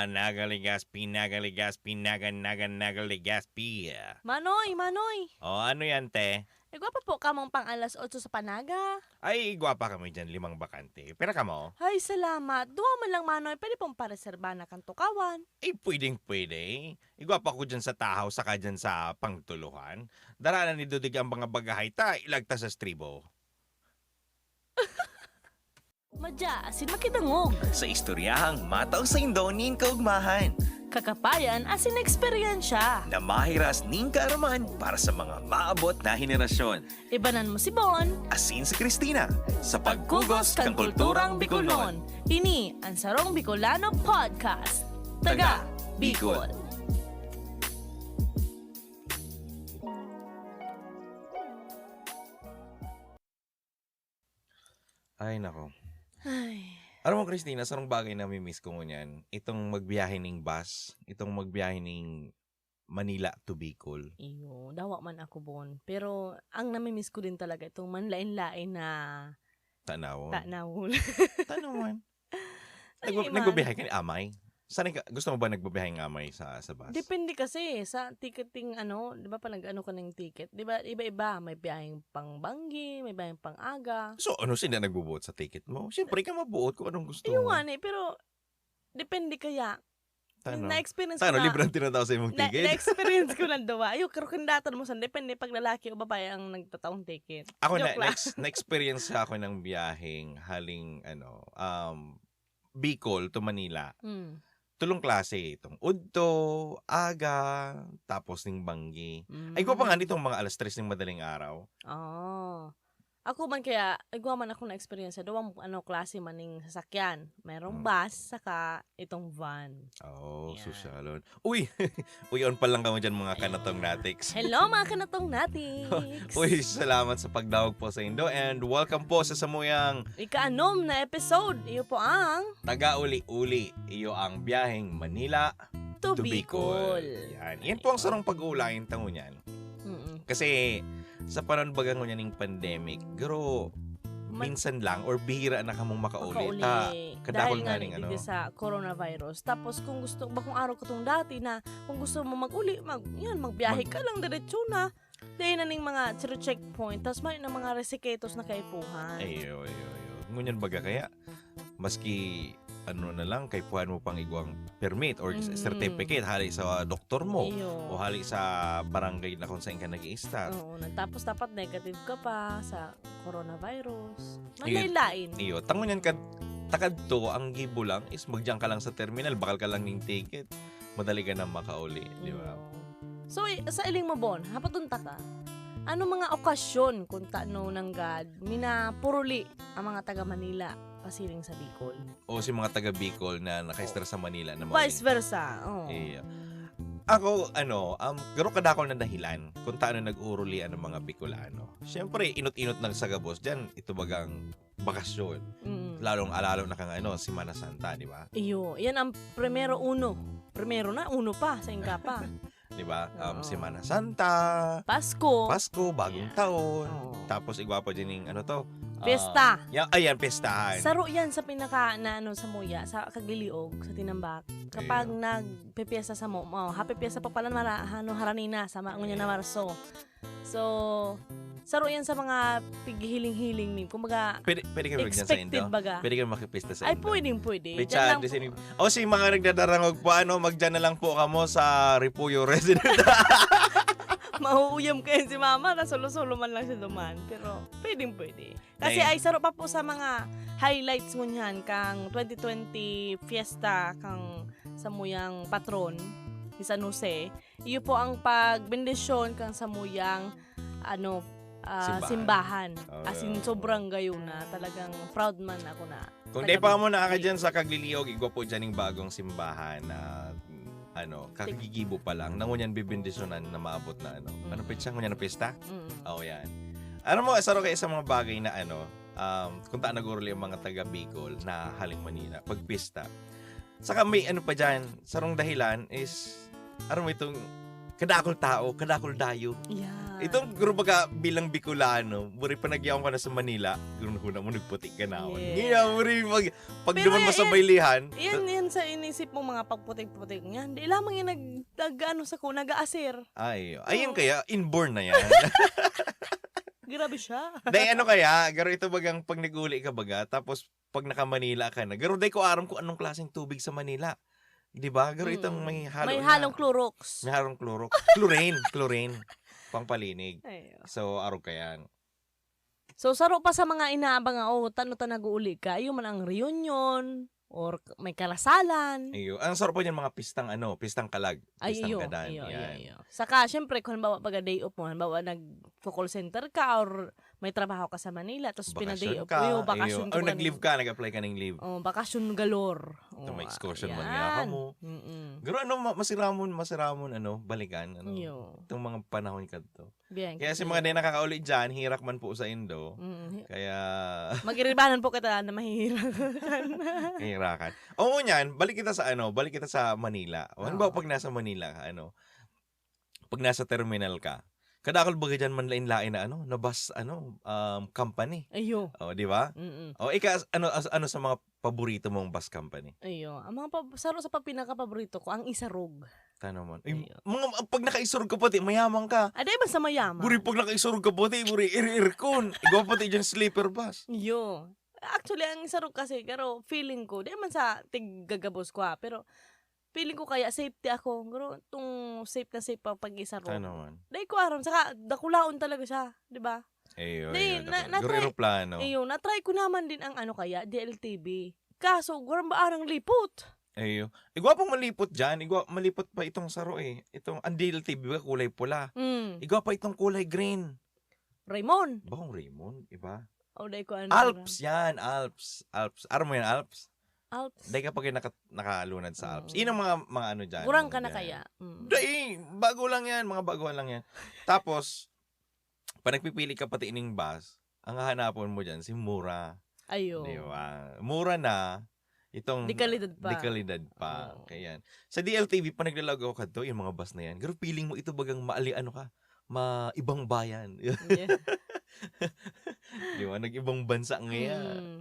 Ah, nagaligaspi, nagaligaspi, nagan, nagan, nagaligaspi. Manoy, Manoy. O, ano yan, te? Eh, gwapa po ka mong pang alas 8 sa Panaga. Ay, gwapa kami dyan, limang bakante. Pero ka mo? Ay, salamat. Duwa man lang, Manoy. Pwede pong pareserba na kang tukawan. Eh, pwedeng pwede. Igwapa ko dyan sa tahaw, saka dyan sa pangtuluhan. Daranan ni Dudig ang mga bagahay, ta ilagta sa stribo. Madya, asin makitangog. Sa istoryahang mataw sa Indonin kaugmahan Kakapayan, asin eksperyensya. na mahiras ning kaaraman para sa mga maabot na henerasyon. Ibanan mo si Bon. Asin si Christina sa Pagkugos kang kulturang Bicolon. Ini ang Sarong Bicolano Podcast. Taga Bicol. Ay, nako. Ay, Alam mo, Christina, sarong bagay na miss ko ngunyan. Itong magbiyahe ng bus, itong magbiyahe ng Manila to Bicol. iyo, dawa man ako Bon. Pero ang namimiss ko din talaga itong manlain-lain na Tanaw. tanawul. Tanawan. Ay, Nag- man. nagbabiyahe ka ni Amay? Saan ka, gusto mo ba nagbabiyahe ng Amay sa, sa bus? Depende kasi sa ticketing ano, 'di ba pa nag-ano ka ng ticket? 'Di ba iba-iba, may biyaheng pang Banggi, may biyaheng pang Aga. So, ano sila nagbubuot sa ticket mo? Siyempre, ka mabuot kung anong gusto Yung mo. nga ni, pero depende kaya. Tano? Na-experience Tano, ko na. libre ang tinataw sa imong na, ticket? na-experience ko ng duwa. Ayun, pero kandatan mo sa depende pag lalaki o babae ang nagtataong ticket. Ako na, Joke lang. next, na-experience ako ng biyaheng haling, ano, um, Bicol to Manila. Hmm. Tulong klase itong Udto, Aga, tapos ng Banggi. Mm. Ay, ko pa nga nitong mga alas 3 ng madaling araw. Oh. Ako man kaya, igwa man ako na experience Duwang ano, klase maning sasakyan. Merong Hmm. bus, saka itong van. Oh, Yan. sosyalon. Uy, uy, on pa lang kamo dyan mga kanatong natics. Hello mga kanatong natics! Uy, salamat sa pagdawag po sa Indo and welcome po sa Samuyang Ikaanom na episode. Iyo po ang Taga-uli-uli. Iyo ang biyaheng Manila To, to Bicol. Yan. Yan po ang sarong pag-uulayin tango niyan. Mm-mm. Kasi sa panahon baga ngunyan ng pandemic, Man- minsan lang or bihira na kamong makauli. Makauli. Ta, kadakol Dahil nga nga ning ni ano. sa coronavirus. Tapos kung gusto, bakong araw ko tong dati na kung gusto mo mag-uli, mag, yan, magbiyahe Mag- ka lang diretso na. Dahil na ning mga zero checkpoint, tapos may na mga resiketos na kaipuhan. Ayo, ayo, ayo. Ngunyan baga kaya, maski ano na lang, kay puhan mo pang igwang permit or Mhm. certificate hali sa doktor mo Iyo. o hali sa barangay na kung saan ka nag start Oo, tapos dapat negative ka pa sa coronavirus. Ayun. Manlain. Iyo, tango niyan ka takad to, ang gibo lang is magdiyan ka lang sa terminal, bakal ka lang ng ticket. Madali ka na makauli, di ba? So, i- sa iling mo, Bon, hapatunta ka. Ano mga okasyon kung tano ng God, mina puruli ang mga taga Manila pasiling sa Bicol? O si mga taga Bicol na nakaistra sa Manila na Vice versa. Oh. Iya. Ako, ano, um, garo kadakol na dahilan kung taano nag-uruli ang mga Bicolano. Siyempre, inot-inot ng sagabos dyan, ito bagang bakasyon. Mm. Lalong alalo na kang ano, Simana Santa, di ba? Iyo, yan ang primero uno. Primero na, uno pa, sa ingka pa. Di ba? Um, Oo. Simana Santa, Pasko. Pasko, bagong Yeah. taon. Oo. Tapos igwapo din yung ano to? Pesta. yan, ayan, pestahan. Saro yan sa pinaka na ano sa muya, sa kagiliog, sa tinambak. Kapag nagpepiesta sa mo, oh, happy piesta pa pala mara, ano, haranina sa mga niya na Marso. So, saro yan sa mga pighiling-hiling ni. Kumbaga, pwede, pwede ka magdyan sa Indo? expected baga. Pwede ka makipista sa Ay, Indo? pwedeng pwede. Diyan chat, lang po- O si mga nagdadarangog pa, ano, magdyan na lang po kamo sa Repollo Resident. Mahuuyam kayo si mama na solo-solo man lang siya duman. Pero pwedeng pwede. Kasi Ay. saro pa po sa mga highlights ngunyan kang 2020 fiesta kang sa muyang patron ni San Jose. Iyo po ang pagbendisyon kang sa muyang ano ah, Simbahan. simbahan. As in sobrang gayo na. Talagang proud man ako na. Kung di pa mo na ka dyan sa Kagliliog, igwa po dyan yung bagong simbahan na ano, kakagigibo pa lang. Nangunyan bibindisyonan na maabot na ano. Ano pitsa? Ngunyan na pista? Mm. Oo, yan. Ano mo, saro kayo sa mga bagay na ano, um, kung taan naguruli ang mga taga Bicol na haling Manila, pag pista. Saka may ano pa dyan, sarong dahilan is, ano mo itong kadakol tao, kadakol dayo. Yeah. Grupo ka bilang Bicolano, muri pa nagyawang ka na sa Manila, ganoon mo nagputik ka na. Yeah. Ngayon, muri pag, pag Pero duman mo yan- sa baylihan, Yan, yan sa inisip mo mga pagputik-putik niyan, di lamang yung nag, nag ano sa ko, nag-aasir. Ay, ayun kaya, inborn na yan. Grabe siya. Dahil ano kaya, garo ito bagang pag naguli ka baga, tapos pag naka Manila ka na, garo dahil ko aram kung anong klaseng tubig sa Manila. Di ba? Garo itong Mm. may halo May na- halong Clorox. May halong chloro. Chlorine, chlorine. Pangpalinig. Ay, So, aro ka yan. So, saro pa sa mga inaabang nga, oh, tano ta nag-uuli ka, yung man ang reunion, or may kalasalan. Iyo. Ang sarap po niyan mga pistang ano, pistang kalag. Pistang iyo, gadan. iyo, yan. iyo. Saka, syempre, kung halimbawa pag day off mo, halimbawa nag-call center ka or may trabaho ka sa Manila, tapos pina-day Bakasyon ka. mo, iyo. bakasyon Or nag-leave ka, nag-apply ka ng leave. Oh, bakasyon galore. Ito, Oh, may excursion man nga ka mo. Mm-mm. Garo ano, ma- masiramon, masiramon, ano, balikan. Ano, Iyo. Itong mga panahon ka to. Bien. Kaya si mga di nakakauli dyan, hirak man po sa Indo. Mm. Kaya, Magiribanan po kita na mahihirap. hirakan. Oo niyan, balik kita sa ano, balik kita sa Manila. O, ano ba Oo. pag nasa Manila ka, ano, pag nasa terminal ka, kadakal baga dyan man lain-lain na ano, na bus, ano, um, company. Ayo. O, di ba? Mm-mm. O, ika, ano, as- ano sa mga paborito mong bus company? Ayo. Ang mga pa- saro sa pa pinaka-paborito ko, ang isarog. Tanong mo. Ay, mga, pag nakaisurog ka pati, mayamang ka. Aday ba sa mayaman? Buri, pag nakaisurog ka pati, buri, ir-irkon. Ikaw pati dyan sleeper bus. Yo. Actually, ang isarog kasi, pero feeling ko, di man sa tiggagabos ko ha, pero feeling ko kaya safety ako. Pero itong safe na safe pa pag isarog. Tanong mo. Dahil ko aram, saka dakulaon talaga siya, di ba? Di, ayun. na- na-try- Guro aeroplano. Ayun, na-try ko naman din ang ano kaya, DLTV. Kaso, gurang ba arang lipot? Ayun. Igwa pang malipot dyan. Igwa, malipot pa itong saro eh. Itong Andil TV ba kulay pula. Hmm. Igwa pa itong kulay green. Raymond. Bakong Raymond, iba? O, dahil ko ano. Alps yan, Alps. Alps. Aram mo yan, Alps? Alps. Dahil kapag naka, nakalunad sa Alps. Oo. Yun ang mga, mga ano dyan. Gurang mga ka na dyan. kaya. Mm. Dahil, bago lang yan. Mga baguhan lang yan. Tapos, pag nagpipili ka pati ining bus, ang hahanapon mo dyan, si Mura. Ayo. Di ba? Mura na. Itong Di kalidad pa. Di kalidad pa. Oo. Kaya yan. Sa DLTV, pa naglalagaw ka to, yung mga bus na yan. Pero feeling mo ito bagang maali, ano ka, ma ibang bayan. Yeah. Di ba? Nag-ibang bansa ngayon. Mm.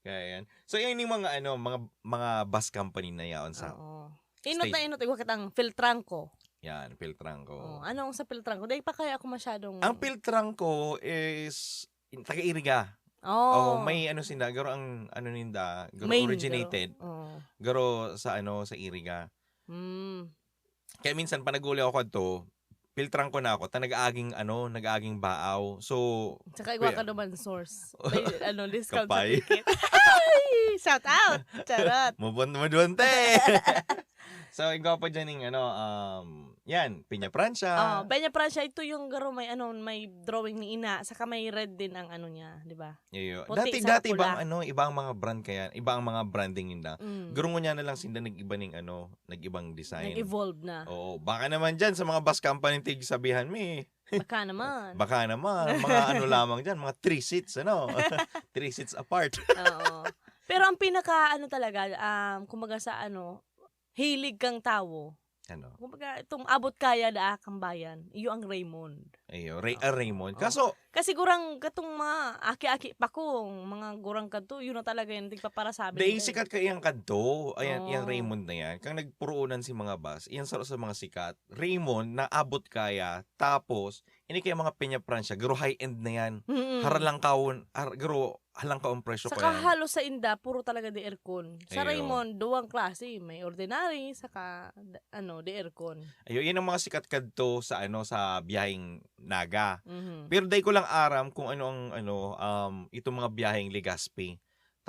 Kaya yan. So, yun yung mga, ano, mga, mga bus company na yan sa, Oo. Inot na inot, ikaw kitang filtrangko. yan, Piltrangko. Oh. Anong sa filtrangko? Dahil pa kaya ako masyadong... Ang Piltrangko is, taga-iriga. Oh. Oh, may ano sila, garo ang ano ninda, garo Main, originated, garo. Oh. garo sa ano sa Iriga. Mm. Kaya minsan pa naguli ako kadto, filtran ko na ako, ta nag-aging ano, nag-aging baaw. So, Tsaka iwa Kuya. ka naman source. May, ano, discount Kapay. sa ticket. Ay! Shout out! Charot! mabon madunte. so, ikaw pa dyan yung ano, um, yan, Pinya Oh, Francia. Benya Francia, ito yung garo may ano, may drawing ni Ina, saka may red din ang ano niya, di ba? Iyo. puti, Dati, dati, ibang ano, ibang mga brand kaya, ibang mga branding yun na. Mm. Garo nga na lang sila nag-iba ng ano, nag-ibang design. Nag-evolve na. Oo, baka naman dyan sa mga bus company tig sabihan mi. Baka naman. Baka naman, mga ano lamang dyan, mga three seats, ano? three seats apart. Oo. Pero ang pinaka ano talaga, um, kumbaga sa ano, hilig kang tao. Ano? Kumbaga itong abot kaya da kang bayan, iyo ang Raymond. Ayo, Ray, ah, Raymond. Oo. Kaso, Kasi gurang katong mga aki-aki pa ko, mga gurang kadto, yun na talaga yung tigpa para sabi. dahil sikat ka iyang kadto, ayan, Oo. iyang Raymond na yan. Kang nagpuruunan si mga bus, iyan sa, sa mga sikat. Raymond, na abot kaya, tapos, ini kaya mga Peña Francia, garo high-end na yan. Mm-mm. Haralang kaon, har, garo, halang kaon presyo ko Saka yan. halos sa Inda, puro talaga di aircon. Sa Ayo. Raymond, duwang klase. May ordinary, saka ano, di aircon. Ayo, yan ang mga sikat kadto sa ano sa biyaheng Naga. Mhm. Pero dahil ko lang aram kung ano ang ano um itong mga biyaheng Legazpi.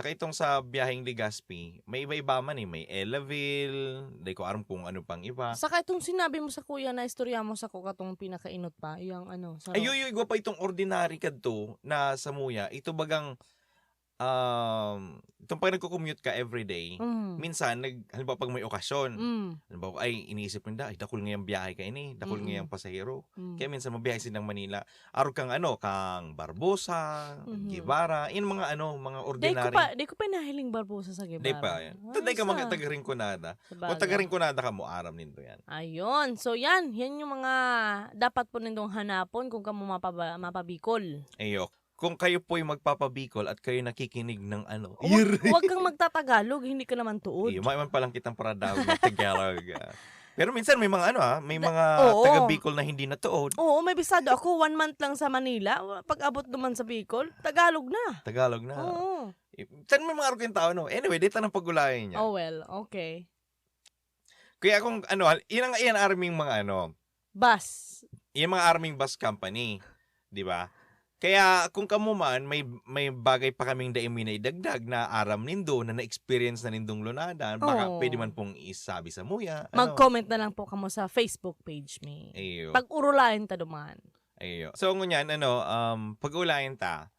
Taka itong sa biyaheng Legazpi, may iba-iba man eh. May Elaville, dahil ko aram kung ano pang iba. Saka itong sinabi mo sa kuya na istorya mo sa ko katong pinakainot pa, yung ano, sa Ayo, yo, igwa pa itong ordinary kadto na sa muya. Ito bagang um itong pag nagko-commute ka everyday, Mm. minsan nag halimbawa pag may okasyon, Mm. halimbawa ay iniisip nila, ay dakol ngayang biyahe ka ini, dakol Mm-mm. ngayang pasahero. Mm. Kaya minsan mabiyahe silang Manila. Araw kang ano, kang Barbosa, Mhm. Guevara, yun mga ano, mga Di ko ordinary. pa, di ko pa nahiling barbosa sa Guevara. Di pa yan. Taday ka mga taga-Rinconada. bagay. taga-Rinconada ka mo, aram nito yan. Ayun. So, yan. Yan yung mga dapat po nindong hanapon kung kamo mapaba, mapabikol. Ayo. Kung kayo po'y magpapabikol at kayo nakikinig ng ano, Huwag, huwag kang magtatagalog, hindi ka naman tuod. Iyo, man palang kitang paradawag na Tagalog. ah. Pero minsan may mga ano ah, may mga oo. taga Bicol na hindi natuod. Oo, may bisado ako. One month lang sa Manila. Pag abot naman sa Bicol, Tagalog na. Tagalog na. Oo. Eh, Saan may mga araw yung tao no? Anyway, dito ng pagulayan niya. Oh well, okay. Kaya kung ano, yan ang yan arming mga ano, Bus. yung mga arming bus company, 'di ba? Kaya kung kamo man may may bagay pa kaming daimi na idagdag na aram nindo na na-experience na nindong lunadan, baka Oo. pwede man pong isabi sa muya. ano. Mag-comment na lang po kamo sa Facebook page me. Ayo. Pag urulayan ta duman. Ayo. So ngunyan ano, um pag-ulayan ta.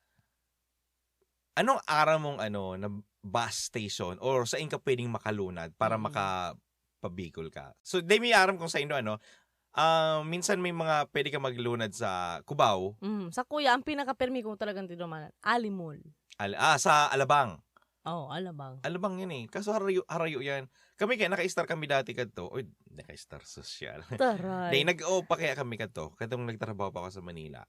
Anong araw mong ano na bus station or sa ka pwedeng makalunad para Mm. makapabikol ka? So demi aram kung sa indo ano, um, minsan may mga pwede ka maglunad sa Cubao, Mm, sa kuya, ang pinaka-permi ko talagang tinumanan, Alimol. al- ah sa Alabang. Oh, alabang. Alabang yun eh. Kaso harayo, harayo yan. Kami kaya naka-star kami dati kadto. Oy, naka-star social. Taray. Day nag-o pa kaya kami kadto. Katong nagtrabaho pa ako sa Manila.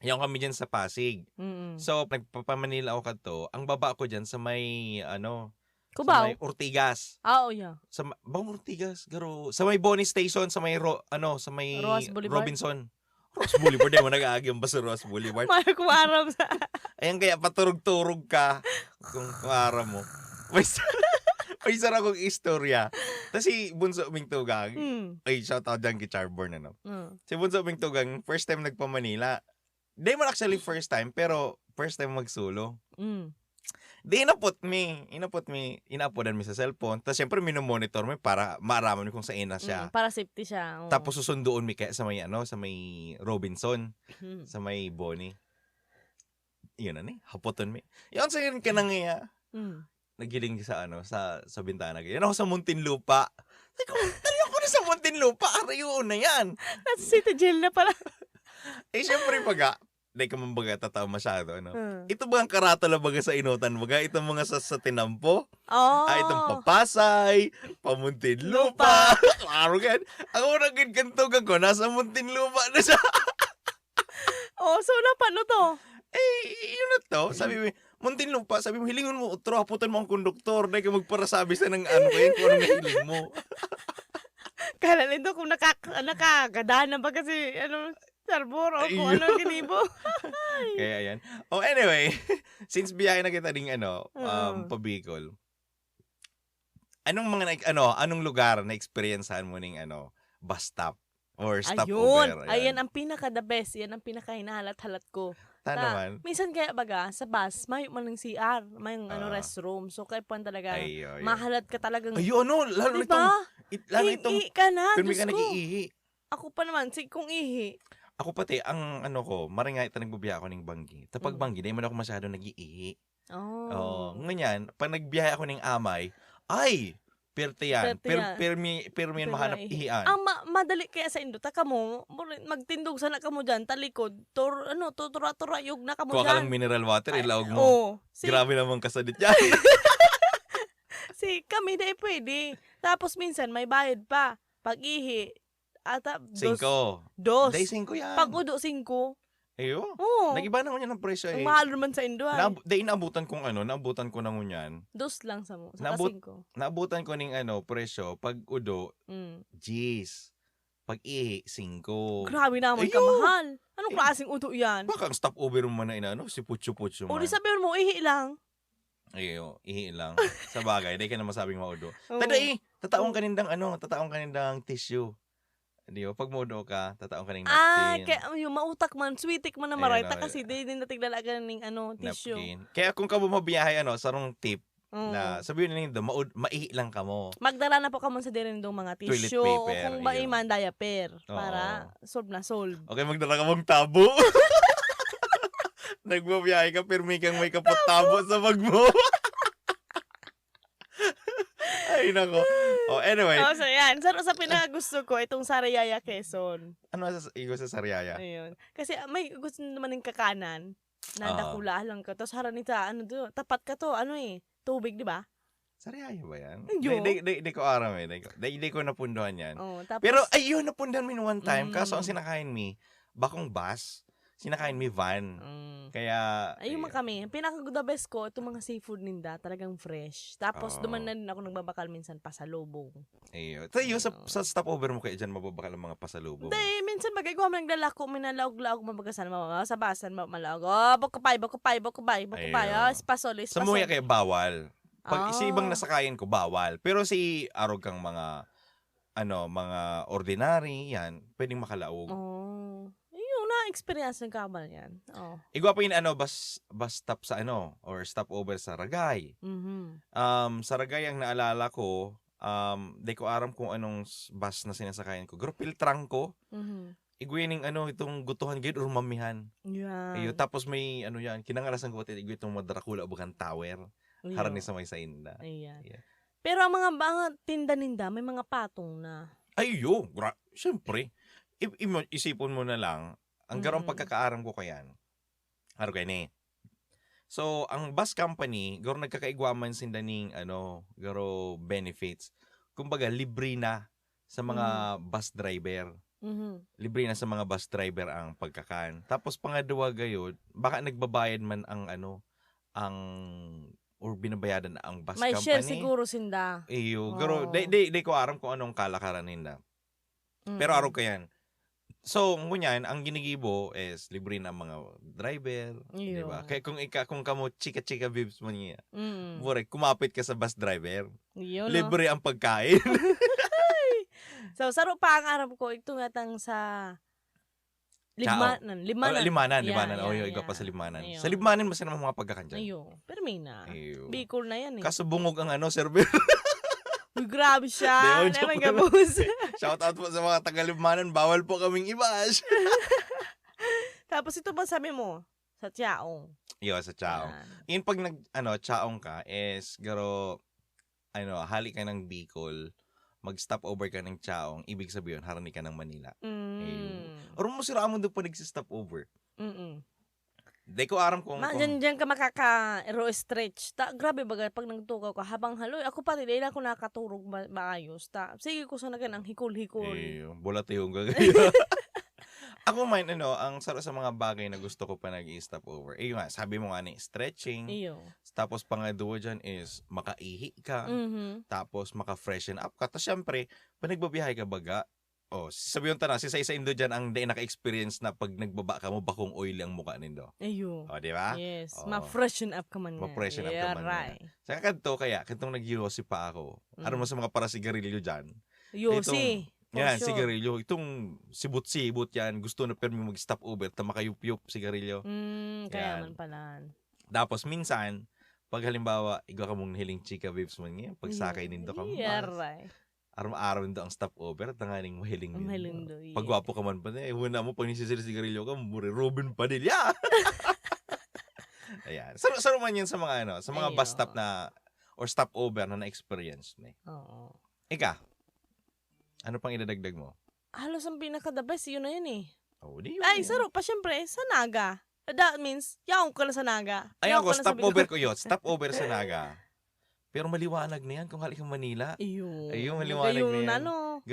Yung kami dyan sa Pasig. Mm. So, nagpapamanila ako kadto. Ang baba ko dyan sa may, ano, sa Kubaw. may Ortigas. Ah, oh, yeah. Sa, bang Ortigas? Garo. Sa may Bonnie Station, sa may, ro, ano, sa may Ross Boulevard? Robinson. Ross Boulevard. Mo nag-aagam ba sa Ross Boulevard? May kumarap sa... Ayan kaya paturog-turog ka kung kuara mo. May, may isa akong istorya. Tapos si Bunso Uming Tugang, Mm. ay shout out dyan kay Charborn ano. Mm. Si Bunso Uming Tugang, first time nagpa Manila. Di man actually first time, pero first time magsulo. Mm. Di inapot me, inapot me, inapodan mi sa cellphone. Tapos syempre minomonitor mo para maaraman kung saan na siya. Mm, para safety siya. oo. Tapos susunduon mi kaya sa may ano, sa may Robinson, Mm. sa may Bonnie. Yun na ni, hapoton mi. Yan sa yun ka nangyaya. Mm. nagiling sa ano sa sa bintana. Yan ako sa Muntinlupa. Sabi ko, ako na sa Muntinlupa. Arayo na yan. Nasa city jail na pala. Eh, syempre pag Hindi ka man baga tataw masyado, ano? Mm. Ito ba ang karatala baga sa inutan baga? Itong mga sa, sa tinampo? Oh. Ah, itong papasay, pamuntinlupa. Klaro gan. Ang unang ginkantugan ko, nasa Muntinlupa na siya. Oh, so napano to? Eh, yun na to. Sabi mo, Muntinlupa, sabi mo, hilingon mo, utro, haputan mo ang konduktor. Dahil ka magparasabi sa ng ano kayo, kung anong hiling mo. Kala nito kung nakaka, nakakadaan na ba kasi, ano, Sarbor o kung Ayun. ano ginibo. Kaya yan. Oh, anyway, since biyahe na kita ding ano, um, Oo. pabikol. Anong mga na, ano, anong lugar na experiencehan mo ning ano, bus stop or stopover? Ayun. Ayan ang pinaka the best. Yan ang pinaka hinahalat-halat ko. Ta naman. Minsan kaya baga, sa bus, may man ng CR, may ano, Ah. restroom. So, kaya po talaga, Ay, ay, mahalat ka talagang, Ay, ano, lalo diba? itong, it, lalo itong, Ihi ka na, Diyos ko. nag-iihi. Ako pa naman, si kung ihi. Ako pati, ang ano ko, maringay ita nagbubiya ako ng banggi. Tapag Mm. banggi, di man ako masyado nag-iihi. Oh. Oh, nganyan, pag nagbiyahe ako ng amay, ay, pirte yan. Per, permi, permi yan mahanap ihian. Ang ma- madali kaya sa Indo, taka mo, magtindog sana ka mo dyan, talikod, tor, ano, tutura-turayog na ka mo Kuha ka lang dyan. mineral water, ilawag mo. Oo. Si, Grabe naman kasadit yan. si kami dahil pwede. Tapos minsan, may bayad pa. Pag-ihi, ata, dos, Cinco. dos. Day cinco yan. Pag udo, singko. Ayo. Oo. Nagiba na ngunyan ang presyo eh. Ang mahal naman sa Indo, ay. Na, day naabutan kong ano, naabutan ko na ngunyan. Dos lang sa mo. Sa Nabut- singko. Naabutan ko ning ano, presyo, pag udo, Mm. G's. Pag ihi, cinco. Grabe naman ka Ayun. mahal. Anong Eh, klaseng udo yan? Baka ang stopover mo man na inano, si Pucho-Pucho O man. di sabihin mo, ihi lang. Ayo, ihi lang. Sa bagay, di ka na masabing maudo. Oo. Tada eh, tataong kanindang ano, tataong kanindang tissue. Di ba? Pag modo ka, tataong kaning Ah, napkin. kaya yung mautak man, sweetik man na marayta oh, kasi di din natiglalagyan ng ano, tissue. napkin. Kaya kung ka bumabiyahe, ano, sarong tip, Oo. na sabihin nila, maud, maihi lang ka mo. Magdala na po ka man sa din ng mga Toilet tissue o kung ba iman diaper Oo. para solve na solve. Okay, magdala ka mong tabo. Nagbabiyahe ka, pero may kang may kapot tabo sa bag mo. Ay, nako. Oh, anyway, Oh, so yan. Sa, sa pinakagusto ko, itong Sarayaya Quezon. ano sa igo sa Sariaya? Ayun. Kasi ah, may gusto naman ng kakanan. Na Oo. dakula lang ka. Tapos haranita, ano do, tapat ka to, ano eh, tubig, di ba? Sariaya ba yan? Ayun. Di, di, di, di ko aram eh. Di, ko- di, di ko napunduhan yan. Oh, tapos, Pero ayun, napunduhan mi one time. Mm. Kaso ang sinakain mi, bakong bus. Sinakayan mi van. Mm. Kaya, Ayun man kami. Pinaka the best ko, itong mga seafood ninda, talagang fresh. Tapos, Oo. duman na din ako nagbabakal minsan pa sa lubong. Ayun. So, yun, sa, sa stopover mo kayo dyan, mababakal ang mga pasalubong. Hindi, minsan bagay ko man naglalako, minalaog-laog, mabagasan, mga sa basan, ma- malaog. Oh, bakupay, bakupay, bakupay. Ayun. Oh, espasol, Sa espasol. muya kayo, bawal. Pag Ah. si ibang nasakayan ko, bawal. Pero si arog kang mga, ano, mga ordinary, yan, pwedeng makalaog. Oh. Ayun, na-experience ng kabal yan. Oh. Igwa pa yun, ano, bus, bus stop sa ano, or stopover sa Ragay. Mhm. Um, sa Ragay, ang naalala ko, um, di ko aram kung anong bus na sinasakayan ko. Pero piltrang ko, Mhm. igwining ano, itong gutuhan gid or mamihan. Yan. Ayun, tapos may, ano yan, kinangarasan ko pati, igwi itong Madrakula, bukan tower. Haran ni sa may sa inda. Ayan. Yeah. Pero ang mga, mga tinda-ninda, may mga patong na. Ayo, gra- syempre. I- isipon mo na lang, ang garong Mm. pagkakaaram ko kayan. Haro kay ni. So, ang bus company, garo nagkakaigwaman sinda ning ano, garo benefits. Kumbaga libre na sa mga bus driver. Mhm. Libre na sa mga bus driver ang pagkakan. Tapos pangadwa gayod, baka nagbabayad man ang ano, ang or binabayadan na ang bus May company. share siguro sinda. Iyo, garo, Oo. di, di, di ko aram kung anong kalakaran nila. Pero Mhm. araw ka yan. So, ngunyan, ang ginigibo is libre na mga driver, di ba? Kaya kung ika kung kamo chika-chika bibs mo niya, Mm. bure, kumapit ka sa bus driver, Yun, libre ang pagkain. So, saro pa ang arap ko. Ito nga tang sa Limanan. Limanan. Oh, limanan, Yeah, limanan. oh, yeah, yung iba pa yeah. sa limanan. Ayun. Sa limanan, mas naman mga pagkakan dyan. Ayo. Pero may na. Iyo. Bicol na yan eh. Kaso bungog ang ano, server. Uy, grabe siya. Di, Di joke man lang. gabus. Shout out po sa mga taga-limanan, bawal po kaming ibash. Tapos ito ba sabi mo? Sa Tiaong. Iyo, sa chaong. Yan. Yun pag nag, ano, chaong ka, is, garo, ano, hali ka ng Bicol, mag-stop over ka ng chaong, ibig sabihin, harani ka ng Manila. Mm. Or mo sira mo doon pa nag-stop over. Mm-mm. Di ko aram kung... Ma, kung dyan, ka makaka ro stretch. Ta, grabe baga pag nagtukaw ka habang haloy. Ako pati dahil ako nakaturog ma- maayos. Ta, sige ko sa nagan ang hikol-hikol. eh, bulat yung gagayo. Ako man, ano, ang saro sa mga bagay na gusto ko pa nag-stop over. Eh, nga, sabi mo nga ni, stretching. Iyo. Tapos pangadua dyan is makaihi ka. Mhm. Tapos maka-freshen up ka. Tapos syempre, pag nagbabiyahe ka baga, oh, sabihin ta na, si isa Indo dyan ang di naka-experience na pag nagbaba ka mo, bakong oil ang mukha nindo. Iyo. O, di ba? Yes. Oo. Ma-freshen up ka man nga. Ma-freshen up ka yeah, man nga. right. Sa kanto kaya, kantong nag-yosi pa ako. Ano Mm. mo sa mga para sigarilyo dyan? Yosi. For Yan, sure. sigarilyo. Itong sibut-sibut yan. Gusto na pero mag-stop over. Ta makayup-yup sigarilyo. Mm, kaya Yan. man pala. Tapos minsan, pag halimbawa, ikaw ka mong hiling chika vibes mo niya, pag sakay nindo ka mo, Yeah, right. Araw-araw nindo ang stop over, tanganing mahiling nindo. mahiling do. yeah. Pag gwapo ka man pa, eh, huna mo, pag nisisir sigarilyo ka, mure, Ruben Padilla. Ayan. Saro, saro man yun sa mga, ano, sa mga Ay, bus stop na, or stop over na na-experience mo. eh. Oo. Ika, ano pang idadagdag mo? Halos ang pinaka-the best, yun na yun eh. Oh, di yun. Ay, saro pa syempre, sa Naga. That means, yaong ka na sa Naga. Ay, Yaong ako, ka na sa stop over ko yun. Stop over sa Naga. Pero maliwanag na yan kung halik Manila. Ayun. Ayun, maliwanag Ayun, na yan. ano,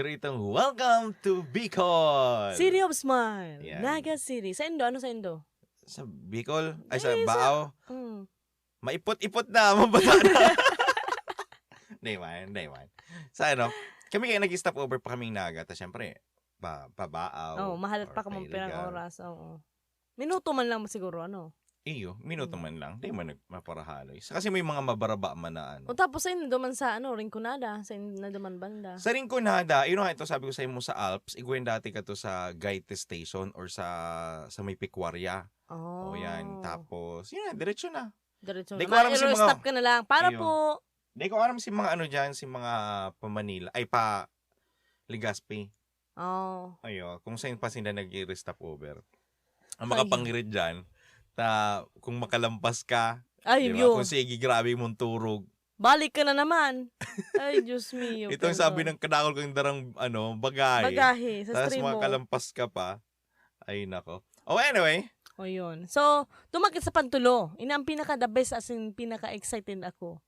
welcome to Bicol! City of Smile. Yan. Naga City. Sa Indo, ano sa Indo? Sa Bicol? Ay, sa Ay, sa- Bao? Mm. Maipot-ipot na, mabata na. Day man, day man. Sa ano, kami kaya nag-stop over pa kaming Naga. Tapos syempre, pa, pabaaw. Oh, mahalat or pa ka mong pirang oras. Oo. Minuto man lang siguro, ano? Iyo, minuto Mm. man lang. Di man nagmaparahaloy. Sa- Kasi may mga mabaraba man na ano. O tapos sa Indo man sa, ano, Rinconada. Sa naman banda. Sa Rinconada, yun nga ito sabi ko sa mo sa Alps, igwen dati ka to sa Gaite Station or sa sa may Pecuaria. Oh. O yan. Tapos, yun na, diretso na. Diretso Di na. ko alam si mga- stop ka na lang. Para Ayun. po. Hindi ko alam si mga ano dyan, si mga pa Manila, ay pa Legazpi. Oh. Ayo, kung saan pa sila nag-stop over. Ang Ay. makapangirit dyan, ta, kung makalampas ka, Ay, di ba? yun. Kung sige, grabe mong turog. Balik ka na naman. Ay, Diyos mio. Itong sabi ng kadakol kang darang, ano, bagay. Bagahe sa Tapos stream mo. makalampas ka pa. Ay, nako. Oh, anyway. O yun. So, tumakit sa pantulo. Ina ang pinaka the best as in pinaka excited ako.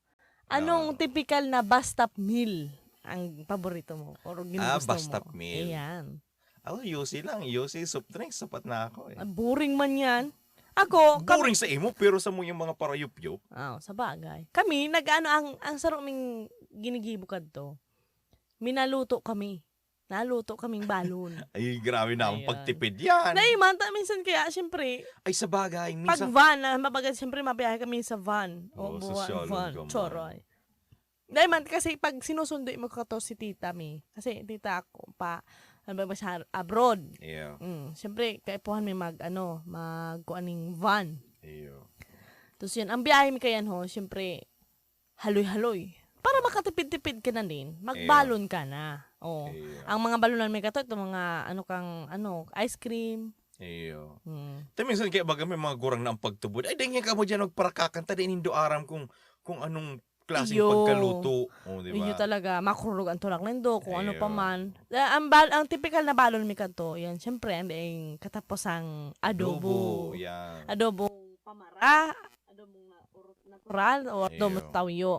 Anong Ah. typical na bus stop meal ang paborito mo? Or ginugusto Ah, bus stop mo? meal. Ayan. Ako, UC lang. UC, soft drinks, sapat na ako eh. Ah, Boring man yan. Ako, kami, Boring sa imo, pero sa mo yung mga parayup-yup. Ah, sa bagay. Kami, nag-ano, ang, ang sarap ming ginigibo to. Minaluto kami. Naluto kaming balon. Ay, grabe na Ayan. pagtipid yan. Dahil man, ta- minsan kaya, syempre, Ay, sa bagay. pag Minsan, van, na mabagal, syempre, mabiyahe kami sa van. Oo, O, sa buwan, Shalom van. Choroy. Dahil man, kasi pag sinusundo mo ka to si tita mi, kasi tita ako pa, ano ba siya, abroad. iyo, Mm, syempre, kaipuhan may mag, ano, magkuaning van. iyo. Tapos yun, ang biyahe mi kayan ho, syempre, haloy-haloy. Para makatipid-tipid ka na din, magbalon ka na. Oh. Iyo. Ang mga balunan may kato, ito mga, ano kang, ano, ice cream. Iyo. Hmm. Ito minsan kaya baga may mga gurang na ang pagtubod. Ay, dahil ka mo dyan magparakakanta din indo aram kung, kung anong klaseng Iyo. pagkaluto. O, di ba? Iyo talaga, makurug ang tulak nindo, kung ano pa man. Eh, ang, bal, ang typical na balon mi kanto, yan, syempre, ang daing katapos adobo. Yan. Adobo pamara, adobo na ur- natural, o adobo Iyo. tawyo.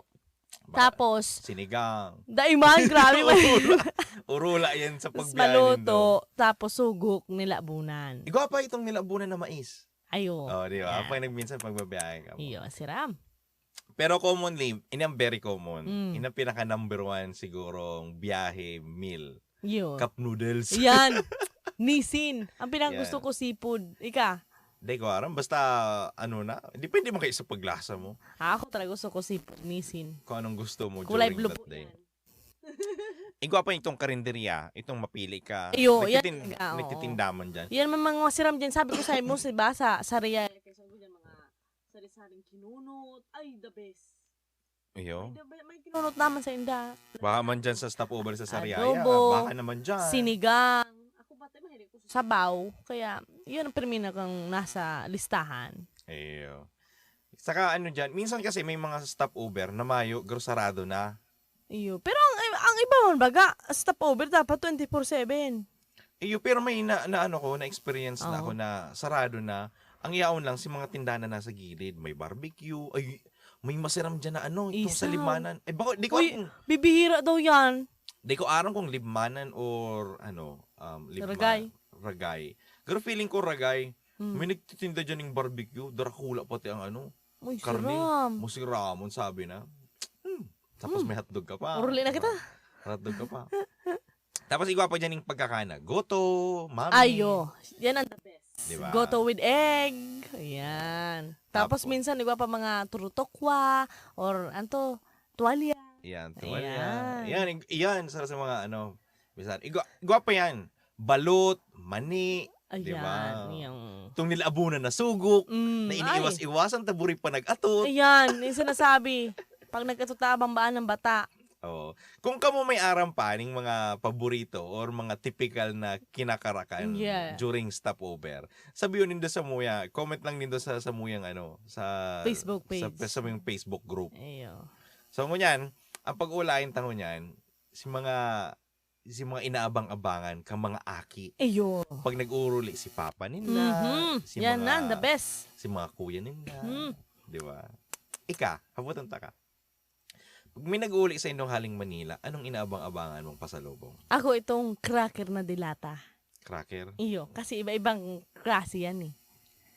Ba- Tapos, Sinigang. daiman, grabe man. Urula. Urula yan sa Tapos pagbiyahe nindo. maluto, tapos sugok nilabunan. Igwa pa itong nilabunan na mais. Ayo. Oh, di ba? Yeah. Pag nagminsan pagbabiyahe ka mo. Iyo, siram. Pero commonly, in ang very common, Mm. in ang pinaka number one sigurong biyahe meal. Iyo. Cup noodles. Yan. Nisin. Ang pinang Yan. gusto ko seafood. Ika. Hindi ko aram. Basta, ano na. Depende mo kayo sa paglasa mo. Ah, Ako talaga gusto ko seafood. Nisin. Kung anong gusto mo Kulay during blue that day. yan. Igwa pa itong karinderya. Itong mapili ka. Iyo, yan. Nagtitin, Ah, oo. nagtitindaman dyan. Yan man mga siram dyan. Sabi ko sa mo, diba, sa, sa Real. Kasi sabi ko dyan, mga sari-saring kinunot. Ay, the best. Ay, Iyo. the be- may kinunot naman sa inda. Baka man dyan sa stopover sa Sariaya. Adobo. Baka naman dyan. Sinigang. Ako ba tayo mahilig ko sa sabaw. Kaya, yun ang permina kang nasa listahan. Iyo. Saka ano dyan, minsan kasi may mga stopover na mayo, grosarado na. Iyo. Pero ang, ang iba man baga, stopover dapat 24-7. Iyo, pero may na, na ano ko, na experience na Oo. ako na sarado na. Ang iyaon lang si mga tindahan na nasa gilid, may barbecue, ay may masiram dyan na ano, itong sa Isaw. limanan. Eh bako, di ko, Uy, bibihira daw yan. di ko aram kung limanan or ano, um, libma, Ragay. Ragay. Pero feeling ko ragay, Hmm. may nagtitinda dyan ng barbecue, darakula pati ang ano, Uy, karne. siram. Musiramon, sabi na. Hmm. Tapos may hotdog ka pa. Uruli na kita. Hotdog ka pa. Tapos igwa pa dyan yung pagkakana. Goto, mami. Ayo. Yan ang. Diba? Goto with egg. Ayan. Tapos Tapos- minsan, di ba pa mga turutokwa or anto, tuwalya. Yan, tuwal Ayan. yan. Yan, yan, sa, mga ano. Bisan. Igwa, igwa pa yan. Balot, mani, Ayan. Diba? Yung... itong nilabunan na sugok, Mm, na iniiwas-iwasan, taburi pa nag-atot. ay. Ayan, yung sinasabi. Pag nagkatutabang baan ng bata. Oo. Kung kamo may aram pa ng mga paborito or mga typical na kinakarakan Yeah. during stopover, sabi yun nindo sa muya, comment lang nindo sa sa muyang ano, sa Facebook page. Sa, sa muyang Facebook group. Ayo. So ngunyan, ang pag-ulayin tango niyan, si mga si mga inaabang-abangan kang mga aki. Ayo. Pag nag-uruli si papa nila, Mhm. si Yan mga, na, the best. si mga kuya nila, Mm. di ba? Ika, habutan ta ka. May nag-uli sa inyong haling Manila, anong inaabang-abangan mong pasalubong? Ako itong cracker na dilata. Cracker? Iyo, kasi iba-ibang klase yan eh.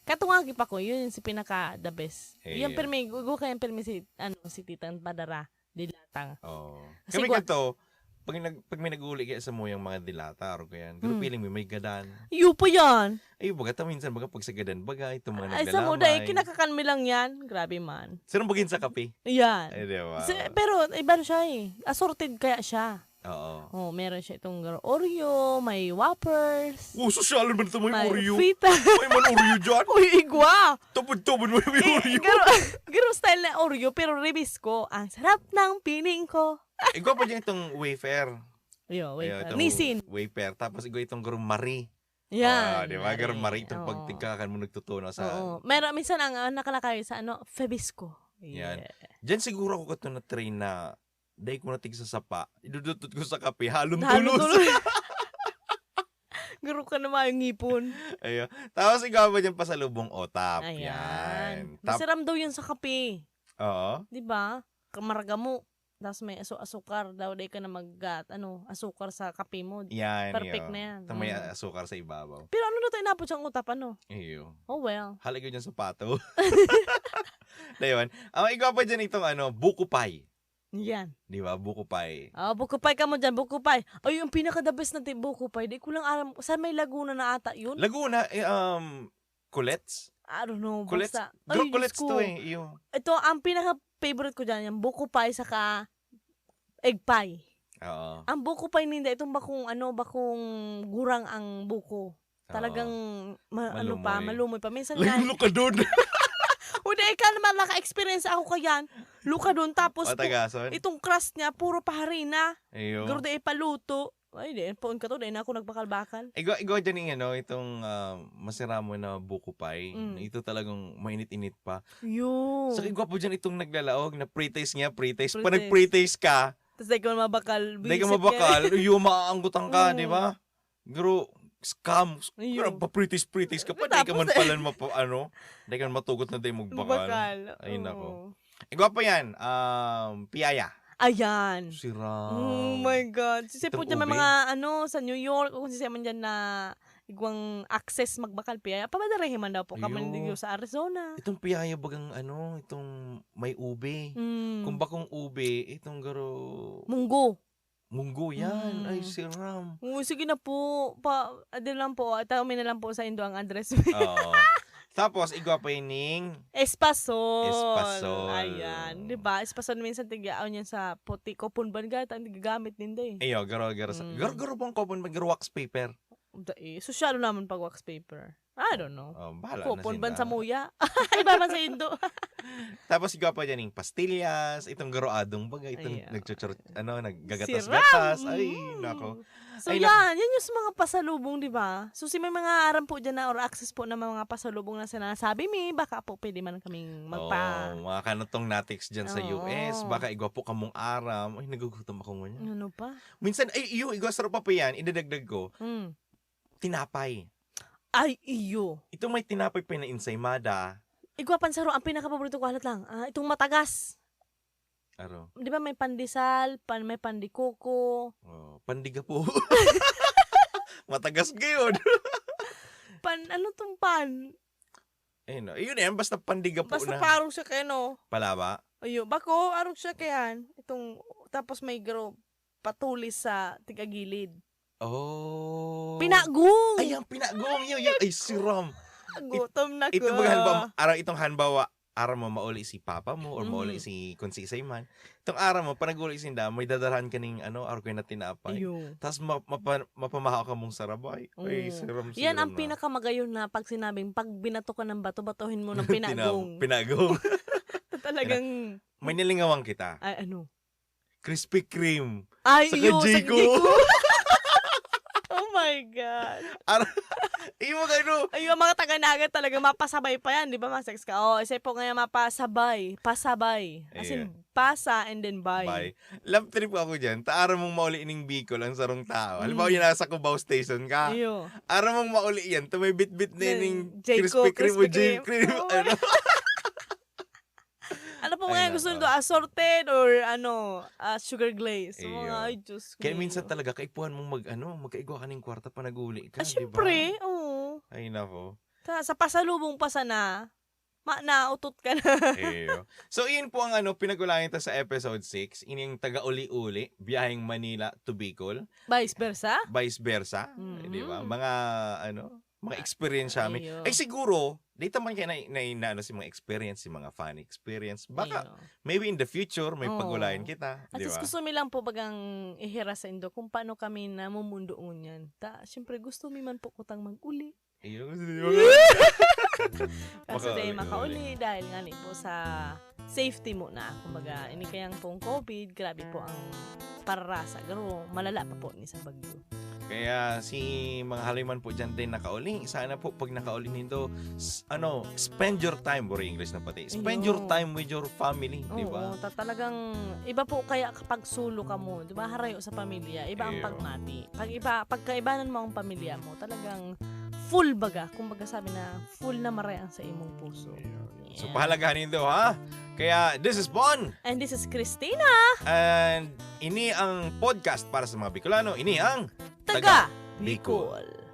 Katungagi pa ko, yun si pinaka the best. Eh, yung yeah. permi, gugo kayang permi si, ano, si Titang Padara, dilatang. Oo. Kasi Kami ganito, pag, nag, pag may nag-uli kaya sa muyang mga dilata, or kaya, pero Mm. feeling mo may gadan. Iyo po yan. Ay, baga, ta minsan, baga, pag sa gadan, baga, itong mga Ay, sa muda eh, naglalamay. kinakakanmi lang yan. Grabe man. Sino bagin sa kape? Yan. Ay, di ba? Pero iba na siya eh. Assorted kaya siya. Oo. Oh, meron siya itong Oreo, may Whoppers, Oh, social man ito, may may Oreo. Frita. May man Oreo dyan. Uy, igwa! Tubod-tubod mo may Eh, Oreo. garo, garo style na Oreo, pero ribis ko. Ang sarap ng pining ko. Ikaw pa dyan itong wafer. Yo, uh, itong Nisin. Wafer. Tapos ikaw itong garum Marie. Yan. Ah, di ba? Garum Marie Mari. itong Oo. pagtigkakan mo nagtutuno sa... Oo. Meron, minsan ang uh, nakalakay sa ano, Febisco. Yan. Yeah. Diyan siguro ako kato na train na dahil ko natig sa sapa, idudutot ko sa kape, halong Halo tulos. Garo ka naman yung ngipon. Ayun. Tapos ikaw ba dyan pasalubong otap? Ayan. Yan. Tap, Masaram daw yun sa kape. oo. Di ba? Kamarga mo. tapos may aso asukar daw day ka na maggat ano asukar sa kape mo. Yan, Perfect yun. na yan. Ito may Mm. asukar sa ibabaw. Pero ano na tayo napot siyang utap ano? Iyo. Oh well. Halagay dyan sa pato. Dayon. Ang igwa pa dyan itong ano, buko pie. Yan. Di ba? Buko pie. Ah, bukupay ka mo dyan, bukupay. Ay, yung pinaka the best natin bukupay. Di ko lang alam, sa may Laguna na ata yun? Laguna, eh, um, Kulets? I don't know, Kulets? basta. Ay, Kulets to eh. Iyo. Ito, ang pinaka favorite ko dyan, yung bukupay saka egg pie. Oo. Ang buko pie ninda, itong bakong ano, bakong gurang ang buko. Talagang ma- ano pa, malumoy pa. Minsan nga, Lalo ka doon. Uda, ikaw naman naka-experience ako kayan. Luka doon, tapos Patagason. itong crust niya, puro paharina. Iyo. Garo di paluto. Ay, di, poon ka to, di na ako nagbakal-bakal. Igwa, igwa dyan yung ano, itong ah, masira mo na buko pie. Mm. Ito talagang mainit-init pa. Yo. Sa igwa po dyan itong naglalaog na pre-taste niya, pre-taste. Pag Pre-taste. nag-pre-taste ka, Tapos di ka mabakal. Hindi ka mabakal, yung maaanggutan ka, di ba? Pero, scam. Ayun. Pero papritis pritis ka pa, di ka man eh. pala mapo, ano, di ka man matugot na tayo magbakal. Mabakal. Ay, nako. Igwa pa yan, um, piyaya. Ayan. Sira. Oh my God. Sisi po dyan may mga ano sa New York o kung sisi man dyan na igwang access magbakal piya. Pamadarehin man daw po kami dito sa Arizona. Itong piyaya bagang ano, itong may ube. Mm. Kung bakong ube, itong garo, Munggo. Munggo yan. Mm. Ay, siram. Oh, sige na po. Pa, adin lang po. Tawin na lang po sa Indo ang address. Oo. Tapos, igwa pa yun ning, Espasol. Espasol. Ayan. Di ba? Espasol minsan tigyaaw niyan sa puti ko pun bangat. Ang tigagamit din day. ayo, garo, garo, Mm. garo, garo bang kopon, mag wax paper. Eh, sosyalo naman pag wax paper. I don't know. Oh, bahala na Kupon ban sinda. sa muya. Iba man sa Indo. Tapos ikaw pa dyan yung pastillas, itong garoadong bagay, itong Ay, nagchuchur, ano, naggagatas-gatas. Ay, nako. So Ay, yan, yan yung sa mga pasalubong, di ba? So si may mga aram po dyan na or access po na mga pasalubong na sinasabi mi, baka po pwede man kaming magpa... Oh, mga kanatong natics dyan sa Oo. US, baka igwa po kamong aram. Ay, nagugutom ako ngayon. Ano pa? Minsan, ay, iyo, igwa sarap pa pa yan, idadagdag ko, Mm. tinapay. Ay, iyo. Ito may tinapay pa na ensaymada. Igwapan saro, ang pinaka-paborito ko halat lang, ah, itong matagas. Aro, Di ba may pandesal, pan, may pandikoko, oh, pandiga po. Matagas ngayon. pan, ano tong pan? Ayun, no. Ayun yan, basta pandiga po Basta na. parang siya kaya no. Palaba. Ayo, bako, arog siya kayan. Itong, tapos may garo, patulis sa tigagilid. Oh. Pinagong! Ay, ang pinagong yun, yun. Ay, siram. Gutom na ko. Ito mga hanbawa, araw itong hanbawa, araw mo mauli si papa mo or Mhm. mauli si konsisay man. Itong araw mo, panaguli sinda, may dadalhan ka ning ano, araw kayo na tinapay. Tapos ma- mapa- mapamahaw ka mong sarabay. Ay, Oo. siram siram Yan ang na. pinakamagayon na pag sinabing pag binato ka ng bato, batuhin mo ng pinagong. pinagong. Talagang, may nilingawang kita. ay ano. Krispy Kreme. Ay, Saka iyo, sa. My God. Iyo mga ano. Ay, yung mga taga-nagat talaga mapasabay pa yan, di ba, Masex ka? Oh, isa po ngayon mapasabay, pasabay. As in, pasa and then buy. Bye. Love trip ako dyan. Ta araw mong mauli ining Bicol ang sarong tao. Halimbawa, Mm. yung nasa Cubao Station ka. Iyo. Araw mong mauli yan. Ito may bit-bit na Jayco, Krispy Kreme J Kreme. Ano? Ano po ngayon gusto nito? Assorted or ano, ah, sugar glaze? So, mga, ay, Diyos ko. Kaya minsan talaga, kaipuhan mong mag, ano, magkaigwa ka ng kwarta pa nag-uli ka, Ah, syempre, oo. Ay, nako. Sa, sa pasalubong pa sana, ma, nautot ka na. Eyo. So, iyon po ang ano, pinagulangin ta sa episode 6. Ini yung taga-uli-uli, biyaheng Manila to Bicol. Vice versa? Vice versa. Mhm. Di ba? Mga, ano, mga experience namin. Ayo. Ay, siguro, dito man kayo na, na, na, ano, si mga experience, si mga funny experience. Baka, Iyo. maybe in the future, may Oo. pagulayan kita. At least ba? gusto mi lang po bagang ihira sa Indo kung paano kami na mumundoon yan. Ta, syempre gusto mi man po kutang mag-uli. Ayun. Kasi Makauli, tayo makauli dahil nga ni po sa safety mo na. Kumbaga, ini kayang pong COVID, grabe po ang pararasa. Garo, malala pa po ni sa bagyo. Kaya si mga haliman po dyan din nakauli. Sana po pag nakauli nito, ano, spend your time, bro English na pati. Spend your Ayun. time with your family, di ba? Oo, ta- talagang iba po kaya kapag sulo ka mo, 'di ba? Harayo sa pamilya, iba ang Ayun. pagmati. Pag iba pagkaibanan mo ang pamilya mo, talagang full baga. Kumbaga sabi na full na marayang sa imong puso. So Yeah. pahalagahan nito ha. Kaya this is Bon And this is Christina, and ini ang podcast para sa mga Bicolano. Ini ang taga Bicol. Bicol.